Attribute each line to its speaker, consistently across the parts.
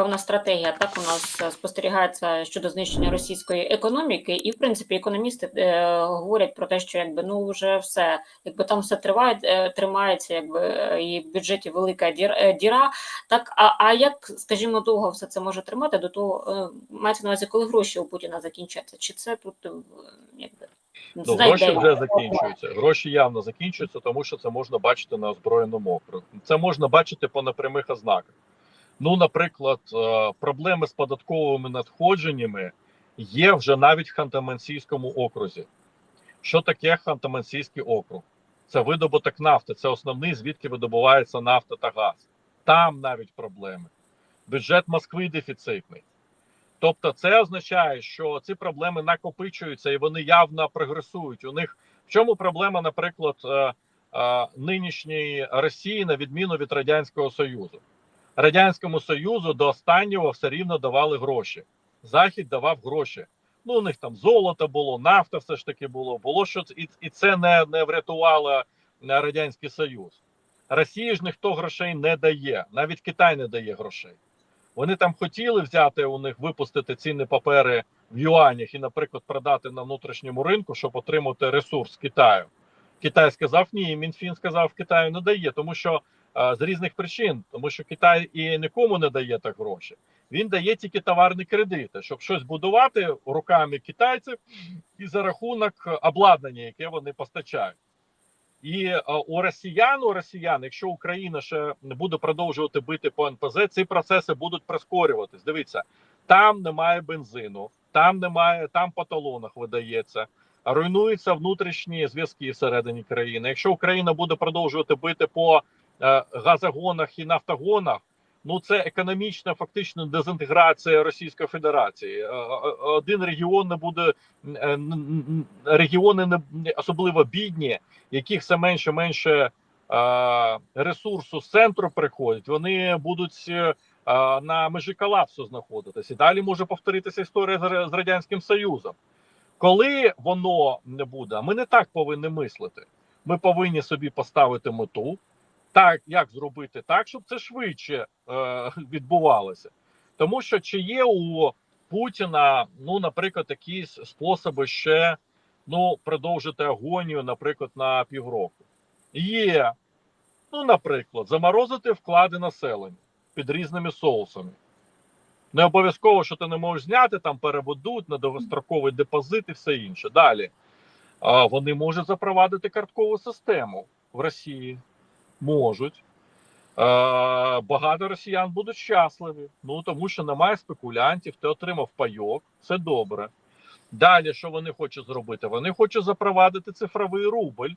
Speaker 1: певна стратегія. Так у нас е, спостерігається щодо знищення російської економіки, і в принципі економісти е, говорять про те, що якби ну вже все, якби там все триває, е, тримається, якби е, і в бюджеті велика дір, е, діра. Так, а, а як, скажімо, довго все це може тримати? До того е, мається на увазі, коли гроші у Путіна закінчаться? Чи це тут е, якби
Speaker 2: Ну, гроші вже закінчуються. Гроші явно закінчуються, тому що це можна бачити на озброєному округу. Це можна бачити по непрямих ознаках. Ну, наприклад, е, проблеми з податковими надходженнями є вже навіть в Ханты-Мансійському окрузі. Що таке Ханты-Мансійський округ? Це видобуток нафти, це основний, звідки видобувається нафта та газ. Там навіть проблеми. Бюджет Москви дефіцитний. Тобто, це означає, що ці проблеми накопичуються і вони явно прогресують. У них в чому проблема, наприклад, е, е, нинішньої Росії, на відміну від Радянського Союзу? Радянському Союзу до останнього все рівно давали гроші. Захід давав гроші. Ну, у них там золото було, нафта все ж таки було. Було що і, і це не, не врятувало е, Радянський Союз. Росії ж ніхто грошей не дає, навіть Китай не дає грошей. Вони там хотіли взяти у них випустити цінні папери в юанях і, наприклад, продати на внутрішньому ринку, щоб отримати ресурс Китаю. Китай сказав ні, Мінфін сказав, Китаю не дає, тому що з різних причин, тому що Китай і нікому не дає так гроші. Він дає тільки товарні кредити, щоб щось будувати руками китайців і за рахунок обладнання, яке вони постачають. І у росіян, у росіян, якщо Україна ще буде продовжувати бити по НПЗ, ці процеси будуть прискорюватись. Дивіться, там немає бензину, там немає, там по талонах видається, руйнуються внутрішні зв'язки всередині країни. Якщо Україна буде продовжувати бити по газогонах і нафтогонах, ну це економічна фактично дезінтеграція Російської Федерації. Е, е, Один регіон не буде е, регіони не особливо бідні яких все менше менше е, ресурсу з центру приходять, вони будуть е, на межі колапсу знаходитися. Далі може повторитися історія з радянським союзом. Коли воно не буде, ми не так повинні мислити. Ми повинні собі поставити мету, так як зробити так, щоб це швидше е, відбувалося. Тому що чи є у Путіна, ну, наприклад, якісь способи ще ну, продовжити агонію, наприклад, на півроку. Є, ну, наприклад, заморозити вклади населення під різними соусами. Не обов'язково, що ти не можеш зняти, там переведуть на довгостроковий депозит і все інше. Далі вони можуть запровадити карткову систему в Росії. Можуть. Е, багато росіян будуть щасливі. Ну тому що немає спекулянтів, ти отримав пайок, це добре. Далі, що вони хочуть зробити? Вони хочуть запровадити цифровий рубль,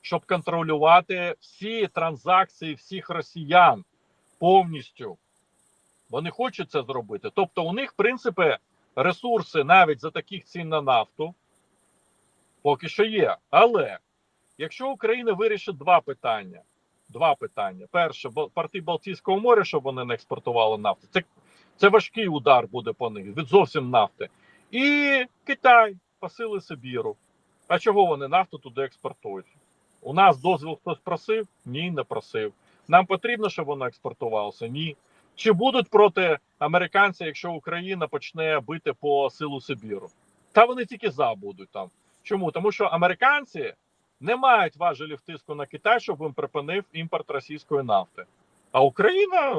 Speaker 2: щоб контролювати всі транзакції всіх росіян повністю. Вони хочуть це зробити. Тобто, у них, в принципі, ресурси навіть за таких цін на нафту поки що є. Але якщо Україна вирішить два питання: два питання: перше, порти Балтійського моря, щоб вони не експортували нафту, це, це важкий удар буде по них від зовсім нафти. І Китай посили Сибіру. А чого вони нафту туди експортують? У нас дозвіл хтось просив? Ні, не просив. Нам потрібно, щоб воно експортувалося? Ні. Чи будуть проти американців, якщо Україна почне бити по силу Сибіру? Та вони тільки за будуть там. Чому? Тому що американці не мають важелів тиску на Китай, щоб він припинив імпорт російської нафти. А Україна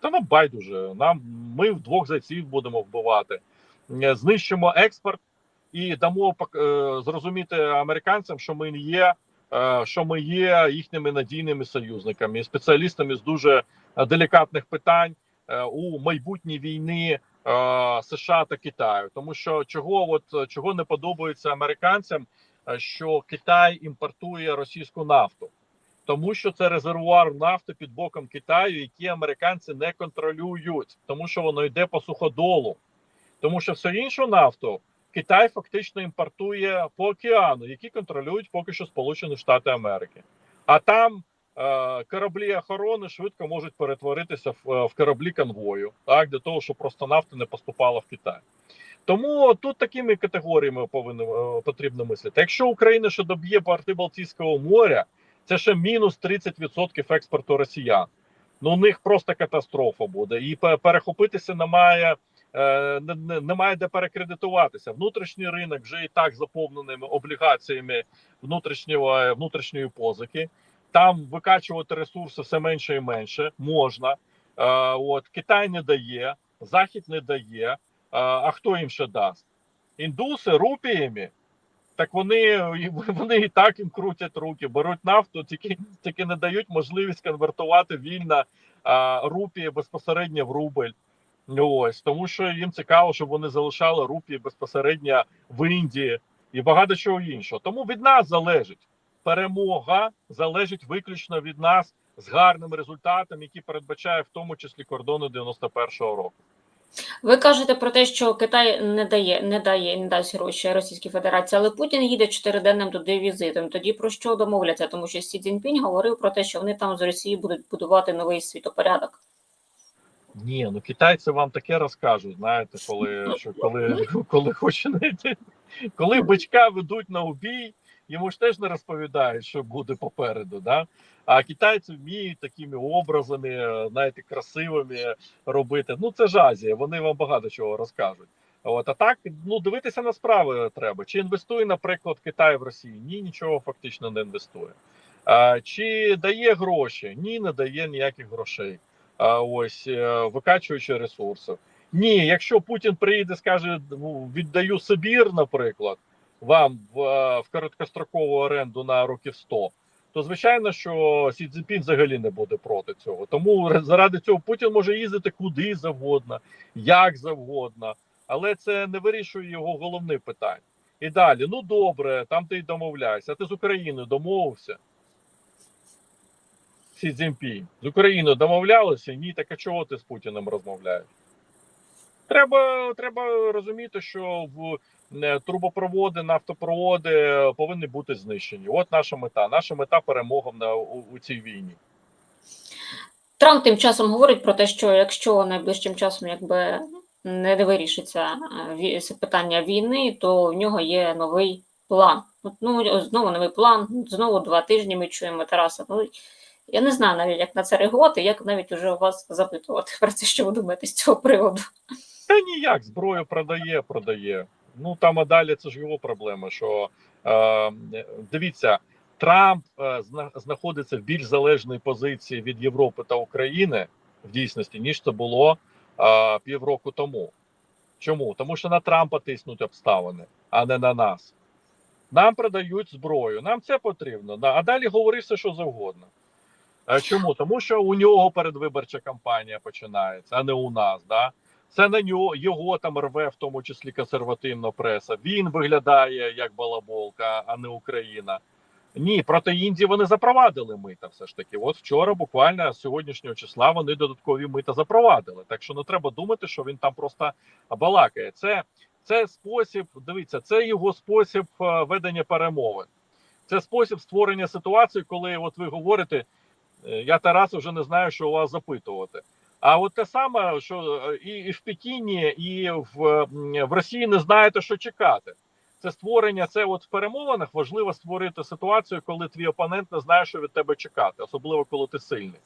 Speaker 2: та нам байдуже. Нам ми вдвох зайців будемо вбивати. Е, знищимо експорт і дамо е, зрозуміти американцям, що ми є, е, що ми є їхніми надійними союзниками, спеціалістами з дуже делікатних питань у майбутній війни е, США та Китаю. Тому що чого от чого не подобається американцям, що Китай імпортує російську нафту. Тому що це резервуар нафти під боком Китаю, який американці не контролюють, тому що воно йде по суходолу. Тому що всю іншу нафту Китай фактично імпортує по океану, які контролюють поки що Сполучені Штати Америки. А там е, кораблі охорони швидко можуть перетворитися в, е, в кораблі конвою, так для того, щоб просто нафта не поступала в Китай. Тому тут такими категоріями повинно е, потрібно мислити. Якщо Україна ще доб'є порти Балтійського моря, це ще мінус 30% експорту росіян. ну у них просто катастрофа буде, і перехопитися немає. е, не- не- Немає де перекредитуватися. Внутрішній ринок вже і так заповненими облігаціями внутрішнього внутрішньої позики. Там викачувати ресурси все менше і менше можна. Е, От Китай не дає, Захід не дає. А хто їм ще дасть? Індуси рупіями. Так вони, вони і так їм крутять руки, беруть нафту, тільки, тільки не дають можливість конвертувати вільно а, рупії безпосередньо в рубль. Ось тому, що їм цікаво, щоб вони залишали рупії безпосередньо в Індії і багато чого іншого. Тому від нас залежить перемога, залежить виключно від нас з гарним результатом, який передбачає в тому числі кордони 91-го року.
Speaker 1: Ви кажете про те, що Китай не дає, не дає, не дасть гроші Російській Федерації, але Путін їде чотириденним туди візитом. Тоді про що домовляться? Тому що Сі Цзіньпінь говорив про те, що вони там з Росії будуть будувати новий світопорядок.
Speaker 2: Ні, ну китайці вам таке розкажуть, знаєте, коли що коли, коли хоче знайти, коли бичка ведуть на убій, йому ж теж не розповідають, що буде попереду. Да? А китайці вміють такими образами, знаєте, красивими робити. Ну це ж Азія, вони вам багато чого розкажуть. От, а так, ну дивитися на справи треба. Чи інвестує, наприклад, Китай в Росії? Ні, нічого фактично не інвестує. А, чи дає гроші? Ні, не дає ніяких грошей а, ось е, викачуючи ресурси. Ні, якщо Путін приїде, скаже, ну, віддаю Сибір, наприклад, вам в, е, в короткострокову оренду на років 100, то звичайно, що Сі Цзіньпін взагалі не буде проти цього. Тому заради цього Путін може їздити куди завгодно, як завгодно, але це не вирішує його головних питань. І далі, ну добре, там ти й домовляєшся. А ти з Україною домовився. Сі Цзіньпінь. З Україною домовлялися? Ні, так а чого ти з Путіним розмовляєш? Треба, треба розуміти, що в е, трубопроводи, нафтопроводи повинні бути знищені. От наша мета. Наша мета перемога на у, у цій війні.
Speaker 1: Трамп тим часом говорить про те, що якщо найближчим часом якби не вирішиться е, питання війни, то в нього є новий план. Ну знову новий план, знову два тижні ми чуємо Тараса. Ну я не знаю навіть, як на це реагувати, як навіть уже у вас запитувати про це, що ви думаєте з цього приводу.
Speaker 2: Та ніяк, зброю продає, продає. Ну там а далі це ж його проблема. Що е, дивіться, Трамп е, знаходиться в більш залежній позиції від Європи та України в дійсності, ніж це було е, півроку тому. Чому? Тому що на Трампа тиснуть обставини, а не на нас. Нам продають зброю, нам це потрібно. А далі говори все, що завгодно. Е, Чому? Тому що у нього передвиборча кампанія починається, а не у нас. Да? Це на нього його там рве, в тому числі консервативна преса. Він виглядає як балаболка, а не Україна. Ні, проти Індії вони запровадили мита. Все ж таки. От вчора, буквально з сьогоднішнього числа, вони додаткові мита запровадили. Так що не треба думати, що він там просто балакає. Це, це спосіб, дивіться, це його спосіб е, ведення перемовин. Це спосіб створення ситуації, коли от ви говорите. е, Я Тарас вже не знаю, що у вас запитувати. А от те саме, що е, і, в Пекіні, і в, в Росії не знаєте, що чекати. Це створення, це от в перемовинах важливо створити ситуацію, коли твій опонент не знає, що від тебе чекати, особливо коли ти сильний.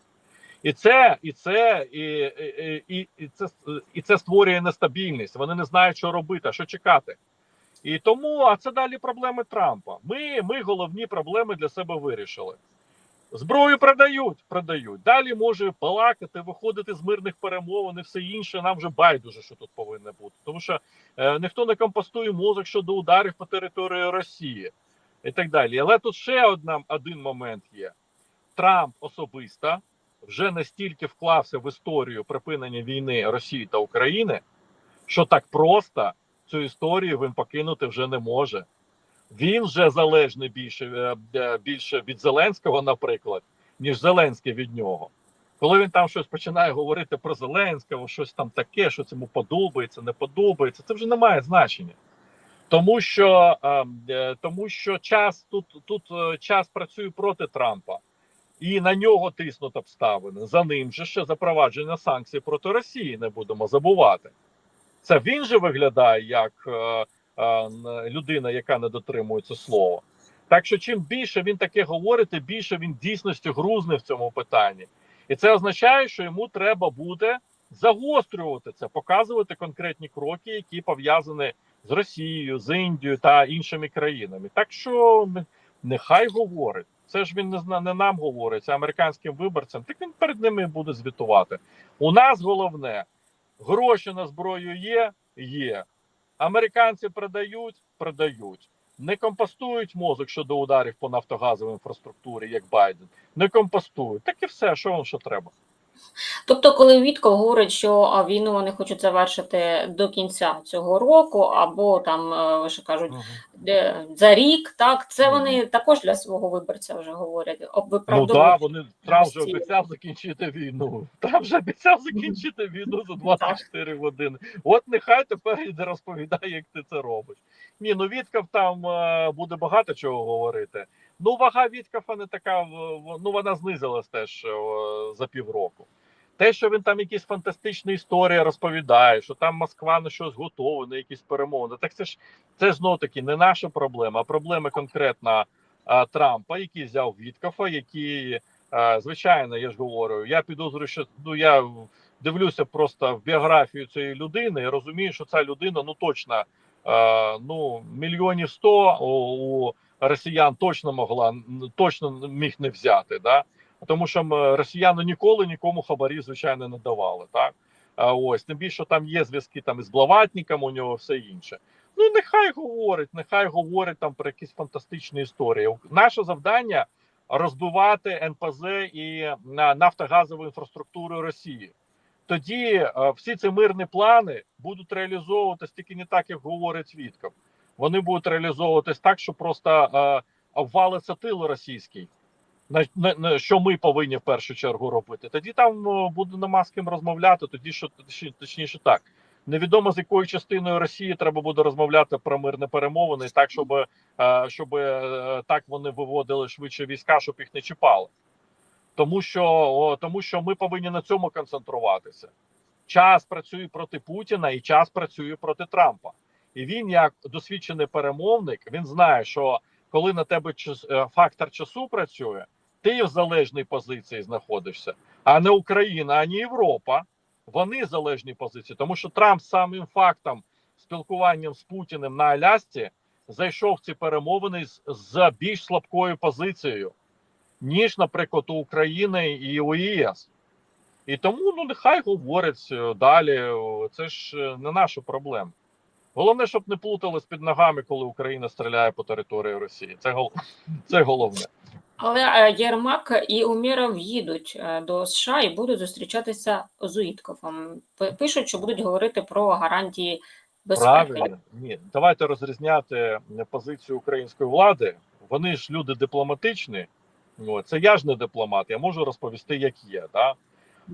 Speaker 2: І це, і це, і, і, і, і це і це створює нестабільність. Вони не знають, що робити, що чекати. І тому, а це далі проблеми Трампа. Ми, ми головні проблеми для себе вирішили. Зброю продають, продають. Далі може балакати, виходити з мирних перемовин і все інше. Нам вже байдуже, що тут повинно бути. Тому що е, ніхто не компостує мозок щодо ударів по території Росії і так далі. Але тут ще одна, один момент є: Трамп особисто вже настільки вклався в історію припинення війни Росії та України, що так просто цю історію він покинути вже не може. Він вже залежний більше, е, е, більше від Зеленського, наприклад, ніж Зеленський від нього. Коли він там щось починає говорити про Зеленського, щось там таке, що йому подобається, не подобається, це вже не має значення. Тому що, е, тому що час тут, тут час працює проти Трампа, і на нього тиснуть обставини. За ним же ще запровадження санкцій проти Росії, не будемо забувати. Це він же виглядає як. Людина, яка не дотримується слова. Так що чим більше він таке говорить, тим більше він дійсності грузне в цьому питанні. І це означає, що йому треба буде загострювати це, показувати конкретні кроки, які пов'язані з Росією, з Індією та іншими країнами. Так що нехай говорить. Це ж він не не нам говорить, це американським виборцям. Так він перед ними буде звітувати. У нас головне гроші на зброю є, є. Американці продають, продають. Не компостують мозок щодо ударів по нафтогазовій інфраструктурі, як Байден. Не компостують. Так і все, що вам що треба.
Speaker 1: Тобто, коли Вітков говорить, що війну вони хочуть завершити до кінця цього року, або там е, ви ще кажуть де, за рік, так це
Speaker 2: Мгм.
Speaker 1: вони також для свого виборця вже говорять.
Speaker 2: Ну так, вони Трамп вже обіцяв закінчити війну. Трамп вже обіцяв закінчити війну за 24 години. От нехай тепер іде розповідає, як ти це робиш. Ні, ну Вітков там е, буде багато чого говорити. Ну, вага Віткофа не така, ну вона знизилась теж е, за півроку. Те, що він там якісь фантастичні історії розповідає, що там Москва на щось готова, на якісь перемовини. Так це ж це знов таки не наша проблема, а проблема конкретно а, Трампа, який взяв Віткофа, який, а, звичайно, я ж говорю, я підозрюю, що ну я дивлюся просто в біографію цієї людини і розумію, що ця людина ну точно а, ну мільйонів сто у росіян точно могла точно міг не взяти. Да? Тому що росіяни ніколи нікому хабарі, звичайно, не давали. Так? Ось тим більше там є зв'язки там із Блаватником, у нього все інше. Ну нехай говорить, нехай говорить там про якісь фантастичні історії. Наше завдання розбивати НПЗ і нафтогазову інфраструктуру Росії. Тоді е, всі ці мирні плани будуть реалізовуватись тільки не так, як говорить Свідков. Вони будуть реалізовуватись так, що просто е, обвалиться тил російський. На, на, на що ми повинні в першу чергу робити? Тоді там буде нема з ким розмовляти. Тоді що точніше так. Невідомо з якою частиною Росії треба буде розмовляти про мирні перемовини, так щоб, е, щоб е, так вони виводили швидше війська, щоб їх не чіпали. Тому що, тому що ми повинні на цьому концентруватися. Час працює проти Путіна і час працює проти Трампа. І він, як досвідчений перемовник, він знає, що коли на тебе е, фактор часу працює, ти в залежній позиції знаходишся, а не Україна, ані Європа. Вони в залежній позиції, тому що Трамп самим фактом спілкуванням з Путіним на Алясці зайшов в ці перемовини з, з більш слабкою позицією, ніж, наприклад, у України і у ЄС. І тому ну нехай говорять е, далі. Це ж е, не наша проблема. Головне, щоб не плутали з під ногами, коли Україна стріляє по території Росії. Це гол... це головне.
Speaker 1: Але е, Єрмак і Умєров їдуть е, до США і будуть зустрічатися з Уїткофом. Пишуть, що будуть говорити про гарантії безпеки.
Speaker 2: Правильно, ні, давайте розрізняти е, позицію української влади. Вони ж люди дипломатичні. Це я ж не дипломат, я можу розповісти, як є. Да?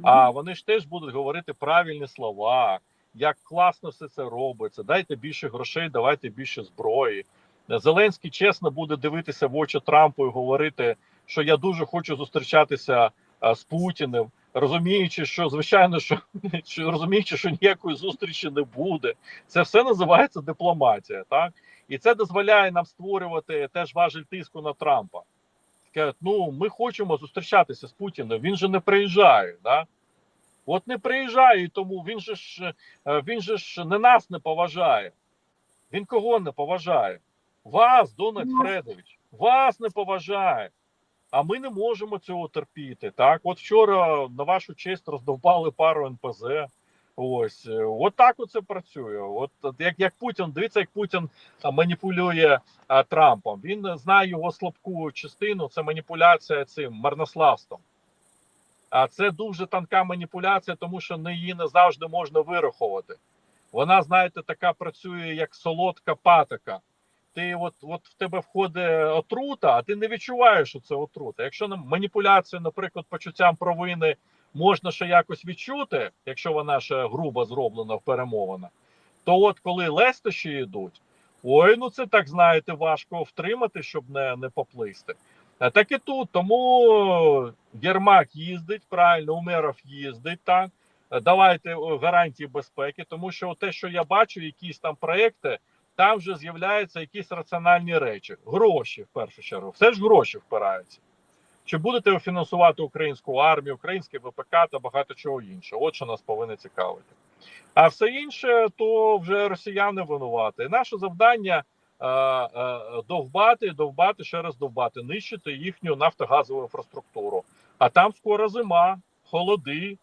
Speaker 2: А вони ж теж будуть говорити правильні слова, як класно все це робиться. Дайте більше грошей, давайте більше зброї. Зеленський чесно буде дивитися в очі Трампу і говорити, що я дуже хочу зустрічатися з Путіним, розуміючи, що звичайно, що, що розуміючи, що ніякої зустрічі не буде. Це все називається дипломатія, так і це дозволяє нам створювати теж важель тиску на Трампа. Кажуть, ну ми хочемо зустрічатися з Путіним. Він же не приїжджає. Да? От не приїжджає, тому він же ж е, він же ж не нас не поважає. Він кого не поважає? Вас, Дональд. Фредович, вас не поважає. А ми не можемо цього терпіти. Так, от вчора на вашу честь роздовбали пару НПЗ. Ось, е, от так оце працює. От як, як Путін, дивіться, як Путін маніпулює а, Трампом. Він знає його слабку частину. Це маніпуляція цим марнославством. А це дуже тонка маніпуляція, тому що не її не завжди можна вирахувати. Вона, знаєте, така працює як солодка патока. Ти от, от в тебе входить отрута, а ти не відчуваєш, що це отрута. Якщо нам маніпуляція, наприклад, почуттям провини можна ще якось відчути, якщо вона ще грубо зроблена в перемовинах, то от коли лестощі йдуть, ой, ну це так знаєте, важко втримати, щоб не, не поплисти. А Так і тут. Тому Єрмак їздить правильно, Умеров їздить так. Давайте гарантії безпеки, тому що те, що я бачу, якісь там проекти, там вже з'являються якісь раціональні речі. Гроші в першу чергу. Все ж гроші впираються. Чи будете ви фінансувати українську армію, українське ВПК та багато чого іншого? От що нас повинно цікавити. А все інше, то вже росіяни винувати. Наше завдання е, е, довбати, довбати, ще раз довбати, нищити їхню нафтогазову інфраструктуру. А там скоро зима, холоди.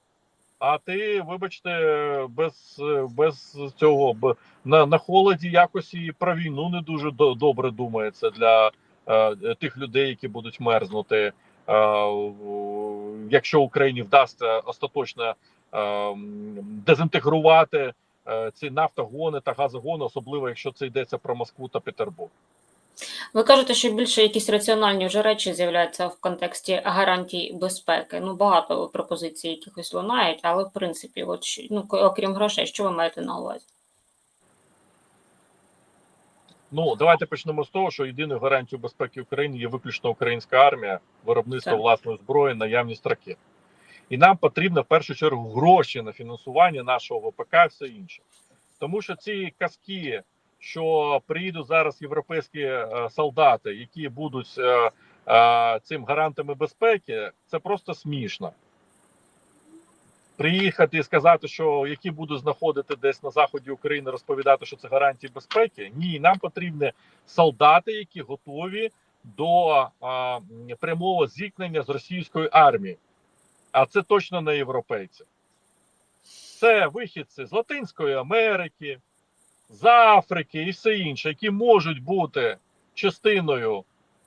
Speaker 2: А ти, вибачте, без, без цього на, на холоді якось і про війну не дуже до- добре думається для е, тих людей, які будуть мерзнути. Е, якщо Україні вдасться остаточно е, дезінтегрувати е, ці нафтогони та газогони, особливо якщо це йдеться про Москву та Петербург.
Speaker 1: Ви кажете, що більше якісь раціональні вже речі з'являються в контексті гарантій безпеки. Ну, багато пропозицій якихось лунають, але в принципі, от ну, окрім грошей, що ви маєте на увазі?
Speaker 2: Ну давайте почнемо з того, що єдиною гарантією безпеки України є виключно українська армія, виробництво
Speaker 1: Так.
Speaker 2: власної зброї, наявність ракет. І нам потрібно в першу чергу гроші на фінансування нашого ВПК і все інше. Тому що ці казки, що приїдуть зараз європейські е, солдати, які будуть е, е, цим гарантами безпеки, це просто смішно. Приїхати і сказати, що які будуть знаходити десь на заході України, розповідати, що це гарантії безпеки. Ні, нам потрібні солдати, які готові до а, прямого зіткнення з російською армією. А це точно не європейці. Це вихідці з Латинської Америки, з Африки і все інше, які можуть бути частиною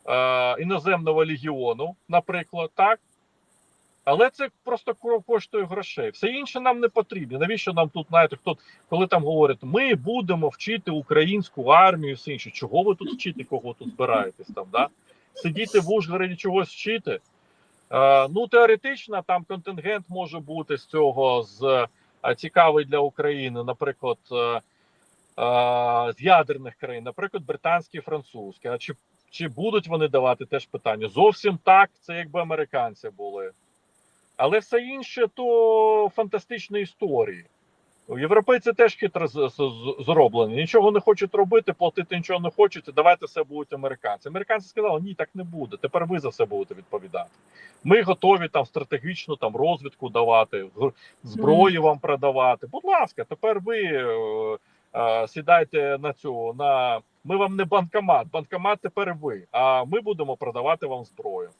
Speaker 2: е, іноземного легіону, наприклад, так. Але це просто ко- коштує грошей. Все інше нам не потрібно. Навіщо нам тут, знаєте, хто коли там говорять, ми будемо вчити українську армію, все інше. Чого ви тут вчити, кого тут збираєтесь там? Да? Сидіти в Ужгороді чогось вчити? Е, ну, теоретично, там контингент може бути з цього з е, цікавий для України, наприклад, е, з ядерних країн, наприклад, британські, французькі. А чи, чи будуть вони давати теж питання? Зовсім так, це якби американці були. Але все інше то фантастичні історії. Європейці теж хитро зроблені. Нічого не хочуть робити, платити нічого не хочуть. Давайте все будуть американці. Американці сказали, ні, так не буде. Тепер ви за все будете відповідати. Ми готові там стратегічну там розвідку давати, зброю вам продавати. Будь ласка, тепер ви е, е, сідайте на цю. На ми вам не банкомат. Банкомат тепер ви. А ми будемо продавати вам зброю.